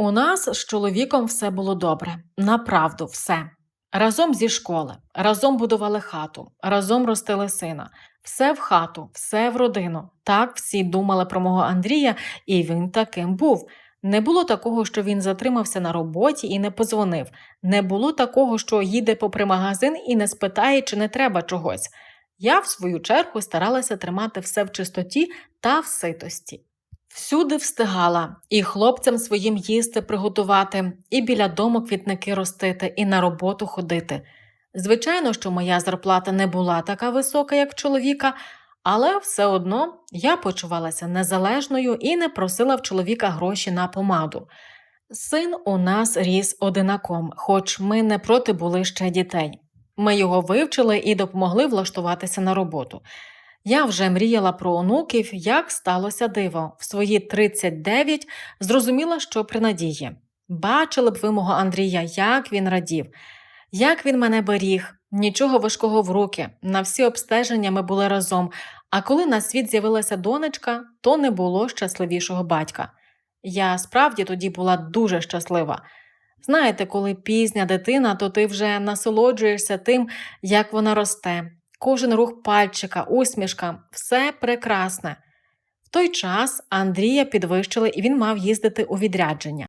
У нас з чоловіком все було добре, направду все. Разом зі школи, разом будували хату, разом ростили сина. Все в хату, все в родину. Так всі думали про мого Андрія, і він таким був. Не було такого, що він затримався на роботі і не позвонив. Не було такого, що їде попри магазин і не спитає, чи не треба чогось. Я, в свою чергу, старалася тримати все в чистоті та в ситості. Всюди встигала і хлопцям своїм їсти приготувати, і біля дому квітники ростити, і на роботу ходити. Звичайно, що моя зарплата не була така висока, як чоловіка, але все одно я почувалася незалежною і не просила в чоловіка гроші на помаду. Син у нас ріс одинаком, хоч ми не проти були ще дітей. Ми його вивчили і допомогли влаштуватися на роботу. Я вже мріяла про онуків, як сталося диво. В свої 39 зрозуміла, що при надії. Бачили б ви мого Андрія, як він радів, як він мене беріг, нічого важкого в руки. На всі обстеження ми були разом. А коли на світ з'явилася донечка, то не було щасливішого батька. Я справді тоді була дуже щаслива. Знаєте, коли пізня дитина, то ти вже насолоджуєшся тим, як вона росте. Кожен рух пальчика, усмішка все прекрасне. В той час Андрія підвищили і він мав їздити у відрядження.